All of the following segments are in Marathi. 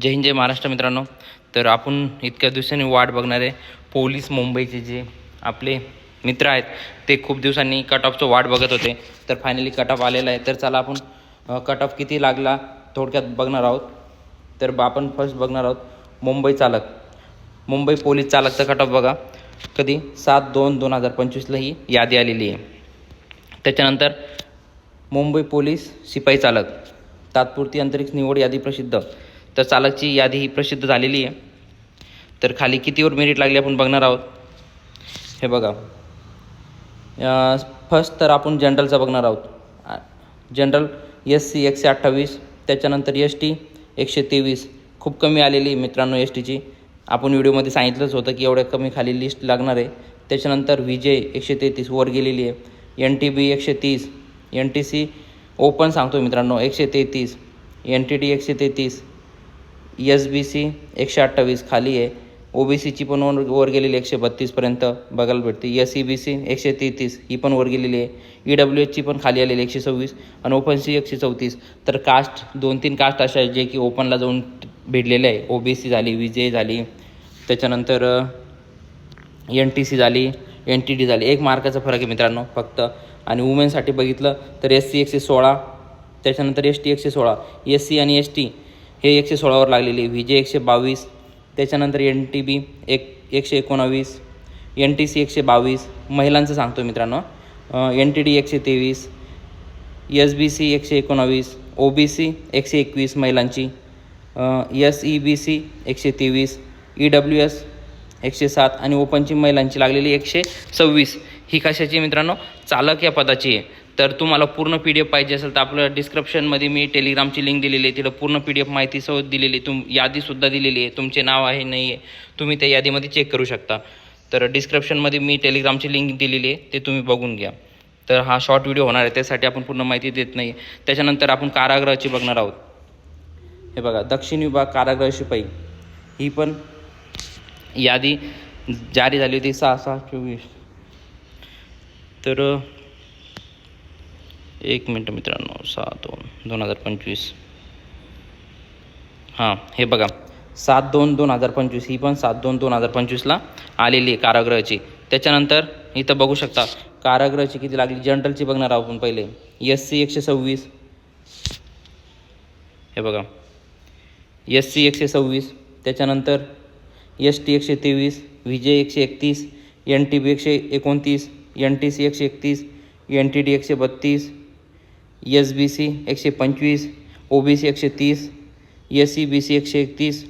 जय हिंद जय महाराष्ट्र मित्रांनो. तर आपण इतक्या दिवसांनी वाट बघणारे पोलीस मुंबईचे जे आपले मित्र आहेत ते खूप दिवसांनी कट ऑफचं वाट बघत होते. तर फायनली कट ऑफ आलेला आहे. तर चला आपण कट ऑफ किती लागला थोडक्यात बघणार आहोत. तर आपण फर्स्ट बघणार आहोत मुंबई चालक. मुंबई पोलीस चालकचा कट ऑफ बघा. कधी? सात दोन दोन हजार पंचवीसला ही यादी आलेली आहे. त्याच्यानंतर मुंबई पोलीस शिपाई चालक. तात्पुरती अंतरिक्ष निवड यादी प्रसिद्ध. तर चालकची यादी ही प्रसिद्ध झालेली आहे. तर खाली कितीवर मेरिट लागली आपण बघणार आहोत. हे बघा. फर्स्ट तर आपण जनरलचा बघणार आहोत. जनरल एस सी एकशे अठ्ठावीस त्याच्यानंतर एस टी एकशे तेवीस. खूप कमी आलेली आहे मित्रांनो एस टीची आपण व्हिडिओमध्ये सांगितलंच होतं की एवढ्या कमी खाली लिस्ट लागणार आहे. त्याच्यानंतर विजय एकशे तेहतीस वर गेलेली आहे. एन टी बी एकशे तीस. एन टी सी ओपन सांगतो मित्रांनो एकशे तेहतीस एन टी डी एकशे तेहतीस एस बी सी एकशे अठ्ठावीस खाली आहे. ओ बी सीची पण वर वर गेलेली एकशे बत्तीसपर्यंत बघायला भेटते. एस ई बी सी एकशे तेहतीस ही पण वर गेलेली आहे. ई डब्ल्यू एचची पण खाली आलेली एकशे सव्वीस आणि ओपन सी एकशे चौतीस. तर कास्ट दोन तीन कास्ट अशा आहेत जे की ओपनला जाऊन भेटलेले आहे. ओ बी सी झाली विजय झाली त्याच्यानंतर एन टी सी झाली एन टी डी झाली. एक मार्काचा फरक आहे मित्रांनो फक्त आणि वुमेनसाठी बघितलं तर एस सी एकशे सोळा त्याच्यानंतर एस टी एकशे सोळा एस सी आणि एस टी हे एकशे सोळावर लागलेली व्ही जे एकशे बावीस त्याच्यानंतर एन टी बी एक एकशे एकोणावीस एन टी सी एकशे बावीस महिलांचं सांगतो मित्रांनो. एन टी डी एकशे तेवीस एस बी सी एकशे एकोणावीस ओ बी सी एकशे एकवीस महिलांची एस ई बी सी एकशे तेवीस ई डब्ल्यू एस एकशे सात आणि ओपनची महिलांची लागलेली एकशे सव्वीस. ही कशाची मित्रांनो? चालक या पदाची आहे. तर तुम्हाला पूर्ण पी डी एफ पाहिजे असेल तर आपलं डिस्क्रिप्शनमध्ये मी टेलिग्रामची लिंक दिलेली आहे. तिथं पूर्ण पी डी एफ माहितीसह दिलेली आहे. तुम यादीसुद्धा दिलेली आहे. तुमचे नाव आहे नाही आहे तुम्ही त्या यादीमध्ये चेक करू शकता. तर डिस्क्रिप्शनमध्ये मी टेलिग्रामची लिंक दिलेली आहे. ते तुम्ही बघून घ्या. तर हा शॉर्ट व्हिडिओ होणार आहे. त्यासाठी आपण पूर्ण माहिती देत नाही. त्याच्यानंतर आपण कारागृहाची बघणार आहोत. हे बघा दक्षिण विभाग कारागृह शिपाई. ही पण यादी जारी झाली होती. सहा सहा चोवीस. तर एक मिनटं मित्रांनो सहा दोन दोन हजार पंचवीस. हां हे बघा. सात दोन दोन हजार पंचवीस ही पण सात दोन दोन हजार पंचवीसला आलेली आहे कारागृहाची. त्याच्यानंतर इथं बघू शकता कारागृहाची किती लागली? जनरलची बघणार आहोत आपण पहिले. एस सी एकशे सव्वीस. हे बघा. एस सी एकशे सव्वीस. त्याच्यानंतर एस टी एकशे तेवीस विजय एकशे एकतीस एन टी बी एकशे एकोणतीस एन टी सी एकशे एकतीस एन टी डी एकशे बत्तीस एस बी सी एकशे पंचवीस ओ बी सी एकशे तीस एस सी बी सी एकशे एकतीस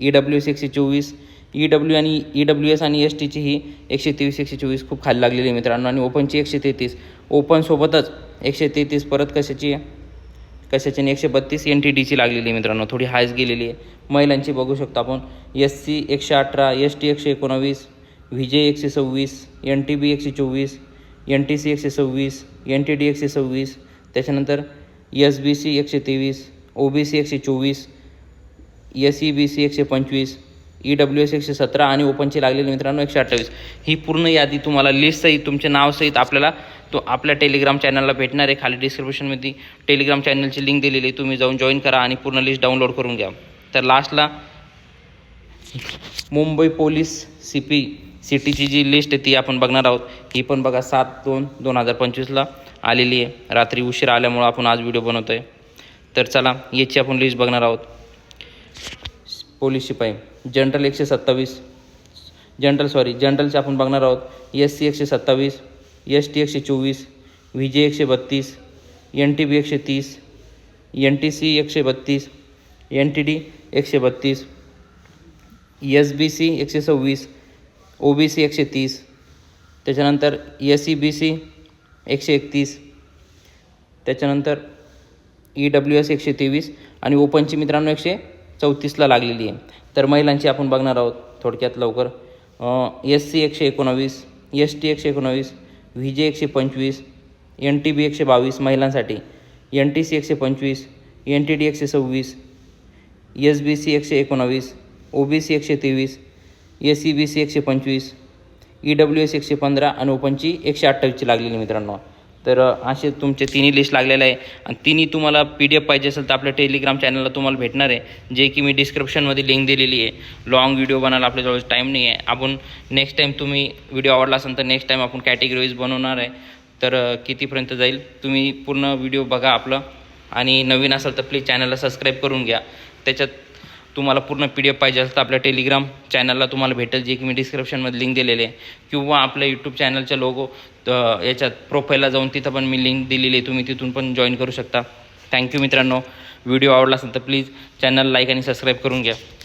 ई डब्ल्यू एस एकशे चोवीस ई डब्ल्यू आणि ई डब्ल्यू एस आणि एस टीची ही एकशे तेवीस एकशे चोवीस खूप खाली लागलेली आहे मित्रांनो. आणि ओपनची एकशे तेहतीस. ओपनसोबतच एकशे तेहतीस परत कशाची? आहे कशाची? आणि एकशे बत्तीस एन टी डीची लागलेली आहे मित्रांनो. थोडी हायच गेलेली आहे. महिलांची बघू शकतो आपण. एस सी एकशे अठरा एस टी एकशे एकोणावीस विजय एकशे सव्वीस एन टी बी एकशे चोवीस एन टी सी एकशे सव्वीस एन टी डी एकशे सव्वीस त्याच्यानंतर एस बी सी एकशे तेवीस ओ बी सी एकशे चोवीस एस ई बी सी एकशे पंचवीस ई डब्ल्यू एस एकशे सतरा आणि ओपनची लागलेली मित्रांनो एकशे अठ्ठावीस. ही पूर्ण यादी तुम्हाला लिस्टसहित तुमचे नावसहित आपल्याला तो आपल्या टेलिग्राम चॅनलला भेटणार आहे. खाली डिस्क्रिप्शनमध्ये टेलिग्राम चॅनलची लिंक दिलेली आहे. तुम्ही जाऊन जॉईन करा आणि पूर्ण लिस्ट डाउनलोड करून घ्या. तर लास्टला मुंबई पोलीस सी पी सिटीची जी लिस्ट आहे ती आपण बघणार आहोत. ही पण बघा सात दोन दोन हजार पंचवीसला आलेली आहे. रात्री उशीर आल्यामुळं आपण आज व्हिडिओ बनवतो आहे तर चला याची आपण लिस्ट बघणार आहोत. पोलीस शिपाई. जनरल एकशे सत्तावीस. जनरल सॉरी जनरलचे आपण बघणार आहोत. एस सी एकशे सत्तावीस एस टी एकशे चोवीस व्ही जे एकशे बत्तीस एन टी बी एकशे तीस एन टी सी एकशे बत्तीस एन टी डी एकशे बत्तीस एस बी सी एकशे सव्वीस ओ बी सी एकशे तीस त्याच्यानंतर एस सी बी सी एकशे एकतीस त्याच्यानंतर ई डब्ल्यू एस एकशे तेवीस आणि ओपनची मित्रांनो एकशे चौतीसला लागलेली आहे. तर महिलांची आपण बघणार आहोत थोडक्यात लवकर. एस सी एकशे एकोणावीस एस टी एकशे एकोणावीस व्ही जे एकशे पंचवीस एन टी बी एकशे बावीस महिलांसाठी एन टी सी एकशे पंचवीस एन टी डी एकशे सव्वीस एस बी सी एकशे एकोणावीस ओ बी सी एकशे तेवीस एस सी बी सी एकशे पंचवीस ई डब्ल्यू एस एकशे पंधरा आणि ओपनची एकशे अठ्ठावीसची लागलेली मित्रांनो. तर असे तुमचे तिन्ही लिस्ट लागलेले आहे. आणि तिन्ही तुम्हाला पी डी एफ पाहिजे असेल तर आपल्या टेलिग्राम चॅनलला तुम्हाला भेटणार आहे जे की मी डिस्क्रिप्शनमध्ये लिंक दिलेली आहे. लॉंग व्हिडिओ बनायला आपल्याजवळ टाईम नाही आहे. आपण नेक्स्ट टाईम तुम्ही व्हिडिओ आवडला असेल तर नेक्स्ट टाईम आपण कॅटेगरीज बनवणार आहे. तर कितीपर्यंत जाईल? तुम्ही पूर्ण व्हिडिओ बघा आपलं. आणि नवीन असाल तर प्लीज चॅनलला सबस्क्राईब करून घ्या. त्याच्यात तुम्हाला पूर्ण पी डी एफ पाहिजे असेल तर आपल्या टेलिग्राम चॅनलला तुम्हाला भेटेल. जे की मी डिस्क्रिप्शनमध्ये लिंक दिलेले आहे. किंवा आपल्या यूट्यूब चॅनलच्या लोगो याच्यात प्रोफाईलला जाऊन तिथं पण मी लिंक दिलेली आहे. तुम्ही तिथून पण जॉईन करू शकता. थँक्यू मित्रांनो. व्हिडिओ आवडला असेल तर प्लीज चॅनल लाईक आणि सबस्क्राईब करून घ्या.